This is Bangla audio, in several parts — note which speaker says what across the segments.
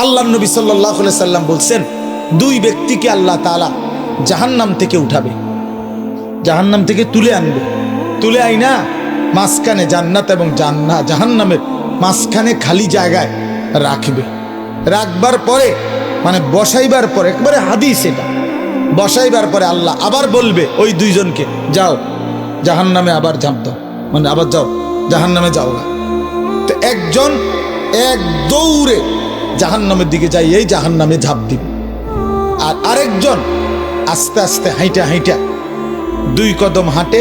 Speaker 1: আল্লাহ নবী সাল্লাম বলছেন, দুই ব্যক্তিকে আল্লাহ তালা জাহান্নাম থেকে উঠাবে। জাহান্নাম থেকে তুলে আনবে। তুলে আইনা মাঝখানে জান্নাত এবং জান্না, জাহান্নামের মাঝখানে খালি জায়গায় রাখবে। রাখবার পরে মানে বসাইবার পরে, একবারে হাদিস এটা। বসাইবার পরে আল্লাহ আবার বলবে, ওই দুইজনকে, যাও, জাহান্নামে আবার ঝাঁপ দাও। মানে আবার যাও, জাহান্নামে যাও না। তো একজন এক দৌড়ে জাহান্নামের দিকে যাই, এই জাহান্নামে ঝাঁপ দিবে। আর আরেকজন আস্তে আস্তে হাইটা হাইটা দুই কদম হাঁটে,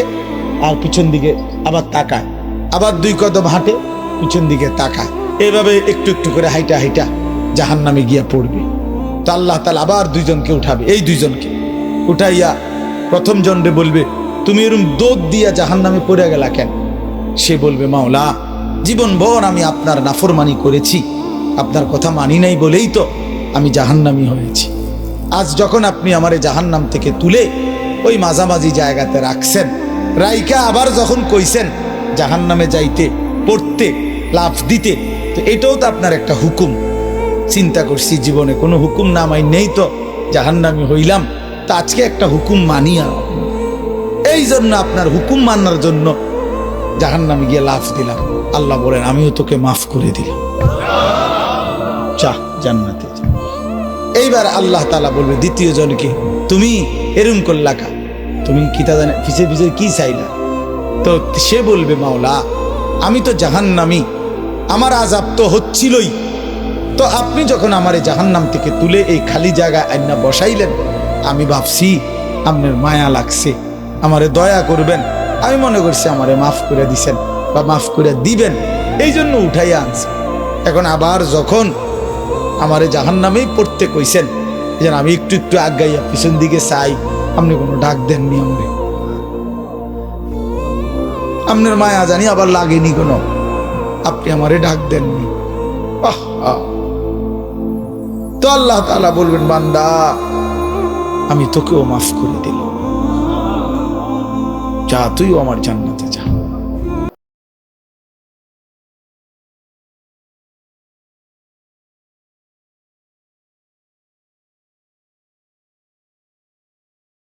Speaker 1: আর পিছন দিকে আবার তাকায়। আবার দুই কদম হাঁটে, পিছন দিকে তাকায়। এভাবে একটু একটু করে হাইটা হাইটা জাহান নামে গিয়া পড়বে। তো আল্লাহ তালা আবার দুইজনকে উঠাবে, এই দুইজনকে। উঠাইয়া প্রথম জনরে বলবে, তুমি এরম দোদ দিয়া জাহান নামে পড়ে গেলা কেন? সে বলবে, মাওলা জীবন ভর আমি আপনার নাফরমানি করেছি। আপনার কথা মানি নাই বলেই তো আমি জাহান্নামি হয়েছি। আজ যখন আপনি আমারে জাহান্নাম থেকে তুলে ওই মাঝামাঝি জায়গাতে রাখছেন, রাইকা আবার যখন কইছেন জাহান্নামে যাইতে, পড়তে লাভ দিতে, তো এটাও তো আপনার একটা হুকুম। চিন্তা করছি জীবনে কোনো হুকুম না মাই নেই তো জাহান্নামি হইলাম, তা আজকে একটা হুকুম মানি আর এই জন্য আপনার হুকুম মানার জন্য জাহান্নামে গিয়ে লাভ দিলাম। আল্লাহ বলেন, আমিও তোকে মাফ করে দিলাম। চা জান্নাতে। এইবার আল্লাহ তালা বলবে, দ্বিতীয় জনকে তুমি এরম করলা কা? তুমি কি তা জানে পিছিয়ে পিছিয়ে কি চাইলা? তো সে বলবে, মাওলা, আমি তো জাহান্নামি, আমার আজাব তো হচ্ছিলই। তো আপনি যখন আমার এই জাহান্নাম থেকে তুলে এই খালি জায়গা আইনা বসাইলেন, আমি ভাবছি আপনার মায়া লাগছে, আমারে দয়া করবেন। আমি মনে করছি আমারে মাফ করে দিছেন বা মাফ করে দিবেন। এই জন্য উঠাইয়া আনছে। এখন আবার যখন আমারে জাহান নামেই পড়তে কইছেন। যেন আমি একটু একটু আগাইয়া পিছন দিকে চাই। আপনি কোনো ডাক দেননি আমরে। আপনার মায়া জানি আবার লাগেনি কোনো। আপনি আমারে ডাক দেননি। তো আল্লাহ তাআলা বলবেন, বান্দা, আমি তোকেও মাফ করে দিলাম। যা তুইও আমার জান্নাতে